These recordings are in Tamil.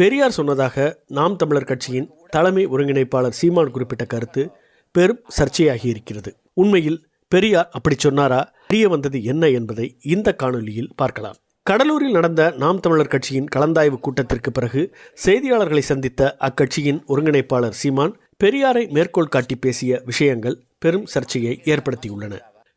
பெரியார் சொன்னதாக நாம் தமிழர் கட்சியின் தலைமை ஒருங்கிணைப்பாளர் சீமான் குறிப்பிட்ட கருத்து பெரும் சர்ச்சையாகி இருக்கிறது உண்மையில் பெரியார் அப்படி சொன்னாரா? தெரிய வந்தது என்ன என்பதை இந்த காணொலியில் பார்க்கலாம். கடலூரில் நடந்த நாம் தமிழர் கட்சியின் கலந்தாய்வு கூட்டத்திற்கு பிறகு செய்தியாளர்களை சந்தித்த அக்கட்சியின் ஒருங்கிணைப்பாளர் சீமான் பெரியாரை மேற்கோள் காட்டி பேசிய விஷயங்கள் பெரும் சர்ச்சையை ஏற்படுத்தியுள்ளன.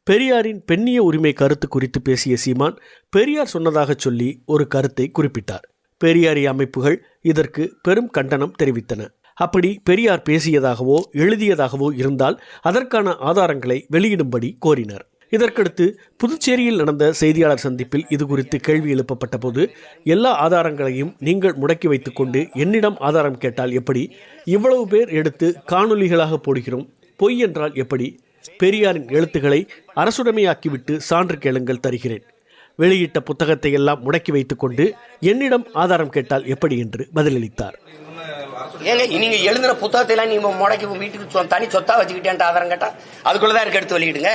பெரியாரின் பெண்ணிய உரிமை கருத்து குறித்து பேசிய சீமான் பெரியார் சொன்னதாக சொல்லி ஒரு கருத்தை குறிப்பிட்டார். பெரியாரி அமைப்புகள் இதற்கு பெரும் கண்டனம் தெரிவித்தன. அப்படி பெரியார் பேசியதாகவோ எழுதியதாகவோ இருந்தால் அதற்கான ஆதாரங்களை வெளியிடும்படி கோரினர். இதற்கடுத்து புதுச்சேரியில் நடந்த செய்தியாளர் சந்திப்பில் இது குறித்து கேள்வி எழுப்பப்பட்ட போது எல்லா ஆதாரங்களையும் நீங்கள் முடக்கி வைத்துக்கொண்டு என்னிடம் ஆதாரம் கேட்டால் எப்படி? இவ்வளவு பேர் எடுத்து காணொலிகளாக போடுகிறோம். பொய் என்றால் எப்படி? பெரியாரின் எழுத்துக்களை அரசுடைமையாக்கிவிட்டு சான்று கேளுங்கள் தருகிறேன். வெளியிட்ட புத்தகத்தை எல்லாம் முடக்கி வைத்துக்கொண்டு என்னிடம் ஆதாரம் கேட்டால் எப்படி என்று பதிலளித்தார். ஏங்க நீங்க எழுதுன புத்தகத்தை எல்லாம் நீங்க முடக்கி வீட்டுக்கு தனி சொத்தா வச்சுக்கிட்டேன்ட்டு ஆதாரம் கேட்டா அதுக்குள்ளதான் இருக்க எடுத்து வெளியிடுங்க.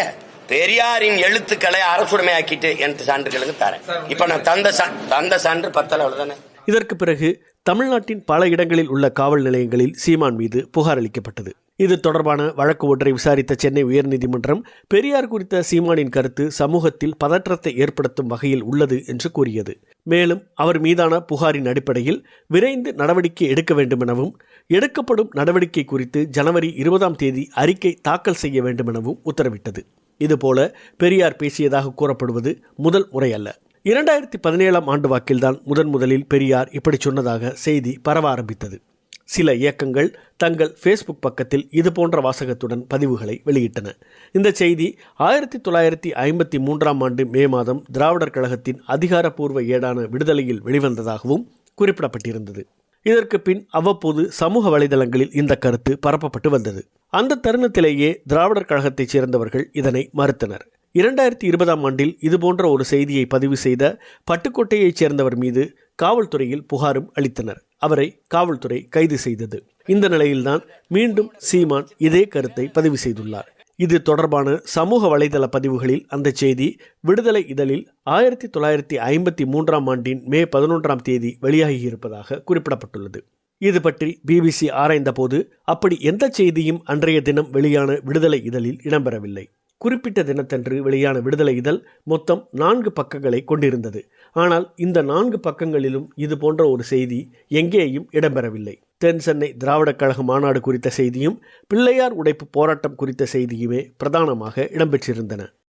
பெரியாரின் எழுத்துக்களை அரசுடைமையாக்கிட்டு எனக்கு சான்றுகளுக்கு தரேன். இப்ப நான் தந்த தந்த சான்று பத்தல அவ்வளவுதானே? இதற்கு பிறகு தமிழ்நாட்டின் பல இடங்களில் உள்ள காவல் நிலையங்களில் சீமான் மீது புகார் அளிக்கப்பட்டது. இது தொடர்பான வழக்கு ஒன்றை விசாரித்த சென்னை உயர்நீதிமன்றம் பெரியார் குறித்த சீமானின் கருத்து சமூகத்தில் பதற்றத்தை ஏற்படுத்தும் வகையில் உள்ளது என்று கூறியது. மேலும் அவர் மீதான புகாரின் அடிப்படையில் விரைந்து நடவடிக்கை எடுக்க வேண்டுமெனவும் எடுக்கப்படும் நடவடிக்கை குறித்து ஜனவரி இருபதாம் தேதி அறிக்கை தாக்கல் செய்ய வேண்டுமெனவும் உத்தரவிட்டது. இதுபோல பெரியார் பேசியதாக கூறப்படுவது முதல் முறை அல்ல. இரண்டாயிரத்தி பதினேழாம் ஆண்டு வாக்கில்தான் முதன் முதலில் பெரியார் இப்படி சொன்னதாக செய்தி பரவ ஆரம்பித்தது. சில இயக்கங்கள் தங்கள் ஃபேஸ்புக் பக்கத்தில் இது போன்ற வாசகத்துடன் பதிவுகளை வெளியிட்டன. இந்த செய்தி ஆயிரத்தி தொள்ளாயிரத்தி ஐம்பத்தி மூன்றாம் ஆண்டு மே மாதம் திராவிடர் கழகத்தின் அதிகாரப்பூர்வ ஏடான விடுதலையில் வெளிவந்ததாகவும் குறிப்பிடப்பட்டிருந்தது. இதற்கு பின் அவ்வப்போது சமூக வலைதளங்களில் இந்த கருத்து பரப்பப்பட்டு வந்தது. அந்த தருணத்திலேயே திராவிடர் கழகத்தைச் சேர்ந்தவர்கள் இதனை மறுத்தனர். இரண்டாயிரத்தி இருபதாம் ஆண்டில் இதுபோன்ற ஒரு செய்தியை பதிவு செய்த பட்டுக்கோட்டையைச் சேர்ந்தவர் மீது காவல்துறையில் புகாரும் அளித்தனர். அவரை காவல்துறை கைது செய்தது. இந்த நிலையில்தான் மீண்டும் சீமான் இதே கருத்தை பதிவு செய்துள்ளார். இது தொடர்பான சமூக வலைதள பதிவுகளில் அந்த செய்தி விடுதலை இதழில் ஆயிரத்தி தொள்ளாயிரத்தி ஐம்பத்தி மூன்றாம் ஆண்டின் மே பதினொன்றாம் தேதி வெளியாகியிருப்பதாக குறிப்பிடப்பட்டுள்ளது. இது பற்றி பிபிசி ஆராய்ந்தபோது அப்படி எந்த செய்தியும் அன்றைய தினம் வெளியான விடுதலை இதழில் இடம்பெறவில்லை. குறிப்பிட்ட தினத்தன்று வெளியான விடுதலை இதழ் மொத்தம் நான்கு பக்கங்களை கொண்டிருந்தது. ஆனால் இந்த நான்கு பக்கங்களிலும் இது போன்ற ஒரு செய்தி எங்கேயும் இடம்பெறவில்லை. தென் சென்னை திராவிடக் கழக மாநாடு குறித்த செய்தியும் பிள்ளையார் உடைப்பு போராட்டம் குறித்த செய்தியுமே பிரதானமாக இடம்பெற்றிருந்தன.